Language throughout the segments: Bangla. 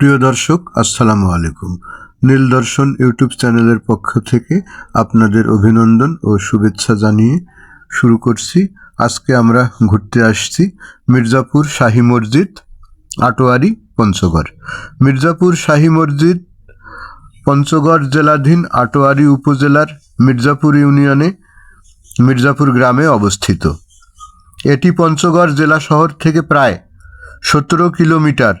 প্রিয় দর্শক, আসসালামু আলাইকুম। নীল দর্শন ইউটিউব চ্যানেলের পক্ষ থেকে আপনাদের অভিনন্দন ও শুভেচ্ছা জানিয়ে শুরু করছি। আজকে আমরা ঘুরতে আসছি মির্জাপুর শাহী মসজিদ, আটোয়ারি, পঞ্চগড়। মির্জাপুর শাহী মসজিদ, পঞ্চগড় জেলাধীন আটোয়ারি উপজেলার মির্জাপুর ইউনিয়নে মির্জাপুর গ্রামে অবস্থিত। এটি পঞ্চগড় জেলা শহর থেকে প্রায় সতেরো কিলোমিটার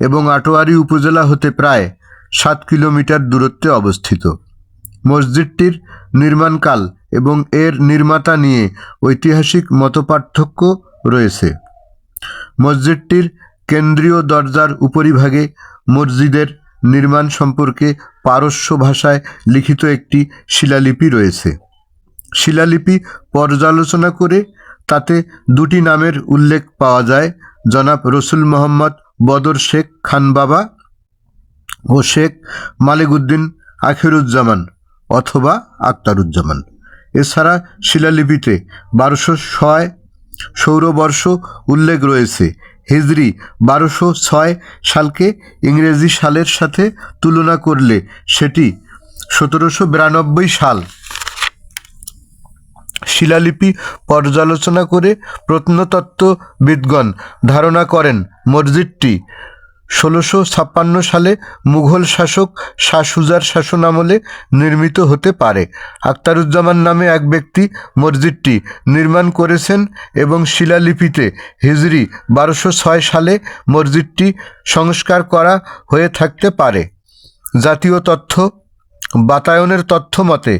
এবং আটোয়ারি উপজেলা হতে প্রায় সাত কিলোমিটার দূরত্বে অবস্থিত। মসজিদটির নির্মাণকাল এবং এর নির্মাতা নিয়ে ঐতিহাসিক মতপার্থক্য রয়েছে। মসজিদটির কেন্দ্রীয় দরজার উপরিভাগে মসজিদের নির্মাণ সম্পর্কে পারস্য ভাষায় লিখিত একটি শিলালিপি রয়েছে। শিলালিপি পর্যালোচনা করে তাতে দুটি নামের উল্লেখ পাওয়া যায়। জনাব রসুল মোহাম্মদ বদর শেখ খান বাবা ও শেখ মালিকউদ্দিন আখিরুজ্জামান অথবা আক্তারুজ্জামান। এছাড়া শিলালিপিতে বারোশো ছয় সৌরবর্ষ উল্লেখ রয়েছে। হিজরি বারোশো ছয় সালকে ইংরেজি সালের সাথে তুলনা করলে সেটি সতেরোশো বিরানব্বই সাল শিলালিপি পর্যালোচনা করে প্রত্নতত্ত্ববিদগণ ধারণা করেন, মসজিদটি ষোলোশো ছাপ্পান্ন সালে মুঘল শাসক শাহ সুজার শাসনামলে নির্মিত হতে পারে। আখতারুজ্জামান নামে এক ব্যক্তি মসজিদটি নির্মাণ করেছেন এবং শিলালিপিতে হিজরি বারোশো ছয় সালে মসজিদটি সংস্কার করা হয়ে থাকতে পারে। জাতীয় তথ্য, বাতায়নের তথ্য মতে,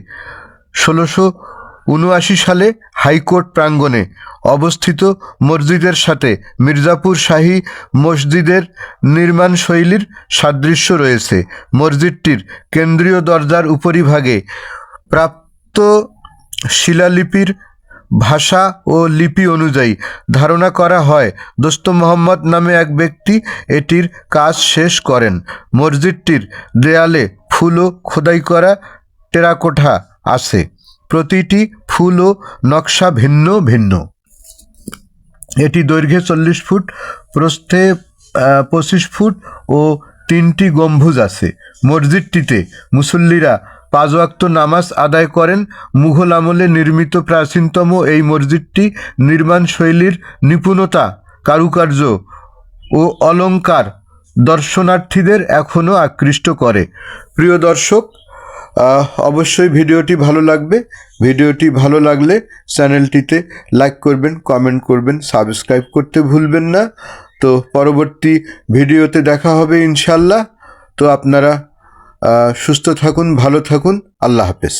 ষোলোশো উনআশি সালে হাইকোর্ট প্রাঙ্গণে অবস্থিত মসজিদের সাথে মির্জাপুর শাহী মসজিদের নির্মাণ শৈলীর সাদৃশ্য রয়েছে। মসজিদটির কেন্দ্রীয় দরজার উপরিভাগে প্রাপ্ত শিলালিপির ভাষা ও লিপি অনুযায়ী ধারণা করা হয়, দোস্ত মোহাম্মদ নামে এক ব্যক্তি এটির কাজ শেষ করেন। মসজিদটির দেয়ালে ফুল ও খোদাই করা টেরাকোঠা আছে। প্রতিটি ফুল ও নকশা ভিন্ন ভিন্ন। এটি দৈর্ঘ্যে চল্লিশ ফুট, প্রস্থে পঁচিশ ফুট ও তিনটি গম্বুজ আছে। মসজিদটিতে মুসল্লিরা পাঁচ ওয়াক্ত নামাজ আদায় করেন। মুঘল আমলে নির্মিত প্রাচীনতম এই মসজিদটি নির্মাণ শৈলীর নিপুণতা, কারুকার্য ও অলংকার দর্শনার্থীদের এখনও আকৃষ্ট করে। প্রিয় দর্শক অবশ্যই ভিডিওটি ভালো লাগবে। ভিডিওটি ভালো লাগলে চ্যানেলটিতে লাইক করবেন, কমেন্ট করবেন, সাবস্ক্রাইব করতে ভুলবেন না। তো পরবর্তী ভিডিওতে দেখা হবে ইনশাল্লাহ তো আপনারা সুস্থ থাকুন, ভালো থাকুন। আল্লাহ হাফেজ।